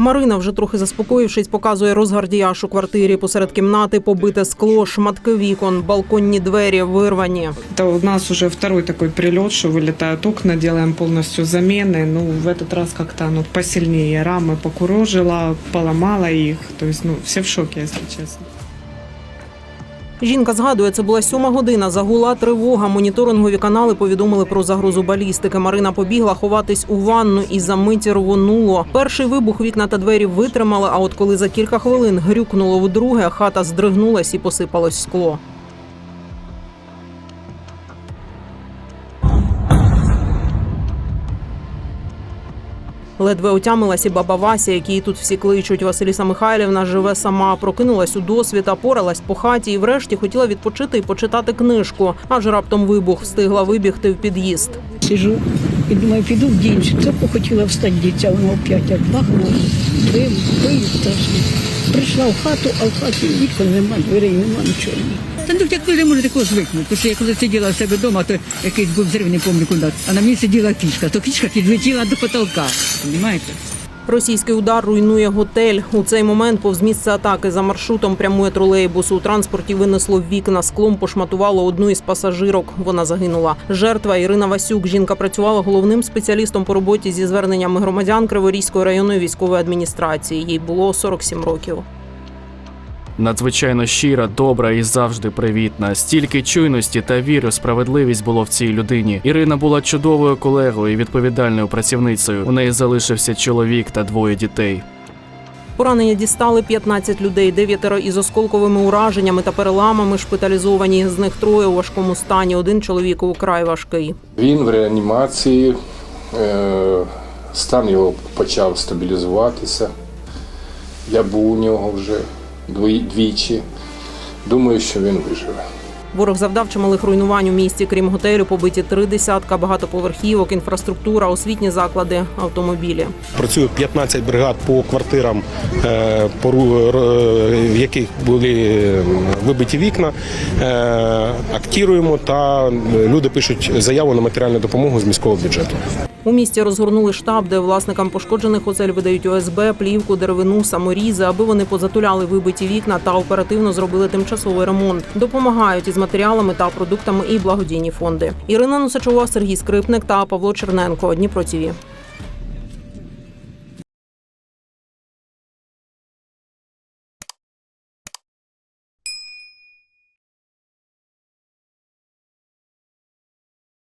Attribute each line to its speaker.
Speaker 1: Марина, вже трохи заспокоївшись, показує розгардіяш у квартирі. Посеред кімнати побите скло, шматки вікон, балконні двері вирвані.
Speaker 2: Это у нас уже второй такой прилет, что вылетают окна, делаем полностью замены. Ну, в этот раз как-то оно посильнее. Рамы покурожила, поломала их. То есть, ну, все в шоке, если честно.
Speaker 1: Жінка згадує, це була сьома година. Загула тривога. Моніторингові канали повідомили про загрозу балістики. Марина побігла ховатись у ванну і за миті рвонуло. Перший вибух вікна та двері витримали. А от коли за кілька хвилин грюкнуло вдруге, хата здригнулась і посипалось скло. Ледве отямилась і баба Вася, якій тут всі кличуть. Василіса Михайлівна живе сама, прокинулась у досвіта, поралась по хаті і врешті хотіла відпочити і почитати книжку. Аж раптом вибух встигла вибігти в під'їзд.
Speaker 3: Сижу і думаю, піду в дінчик. Це хотіла встати дітя, вона опять як бахнуло. Дим, дим страшно. Прийшла в хату, а в хаті вікон нема, дверей нема, нічого.
Speaker 4: Та ну як ви не такого звикнути? Тому що я коли сиділа в себе вдома, то якийсь був взрив, не пам'ятаю куди. А на мені сиділа кішка, то кішка підлетіла до потолка. Розумієте?
Speaker 1: Російський удар руйнує готель. У цей момент повз місце атаки за маршрутом прямує тролейбус. У транспорті винесло вікна, склом пошматувало одну із пасажирок. Вона загинула. Жертва Ірина Васюк. Жінка працювала головним спеціалістом по роботі зі зверненнями громадян Криворізької районної військової адміністрації. Їй було 47 років.
Speaker 5: Надзвичайно щира, добра і завжди привітна. Стільки чуйності та віри справедливість було в цій людині. Ірина була чудовою колегою і відповідальною працівницею. У неї залишився чоловік та двоє дітей.
Speaker 1: Поранення дістали 15 людей, дев'ятеро із осколковими ураженнями та переламами шпиталізовані. З них троє у важкому стані. Один чоловік украй важкий.
Speaker 6: Він в реанімації, е, стан його почав стабілізуватися. Я був у нього вже двічі. Думаю, що він виживе.
Speaker 1: Ворог завдав чималих руйнувань у місті. Крім готелю, побиті три десятка багатоповерхівок, інфраструктура, освітні заклади, автомобілі.
Speaker 7: Працює 15 бригад по квартирам, е, пору- в яких були е, вибиті вікна. Е, Актіруємо та люди пишуть заяву на матеріальну допомогу з міського бюджету.
Speaker 1: У місті розгорнули штаб, де власникам пошкоджених осель видають ОСБ, плівку, деревину, саморізи, аби вони позатуляли вибиті вікна та оперативно зробили тимчасовий ремонт. Допомагають із матеріалами та продуктами і благодійні фонди. Ірина Носачова, Сергій Скрипник та Павло Черненко. Дніпро ТІВІ.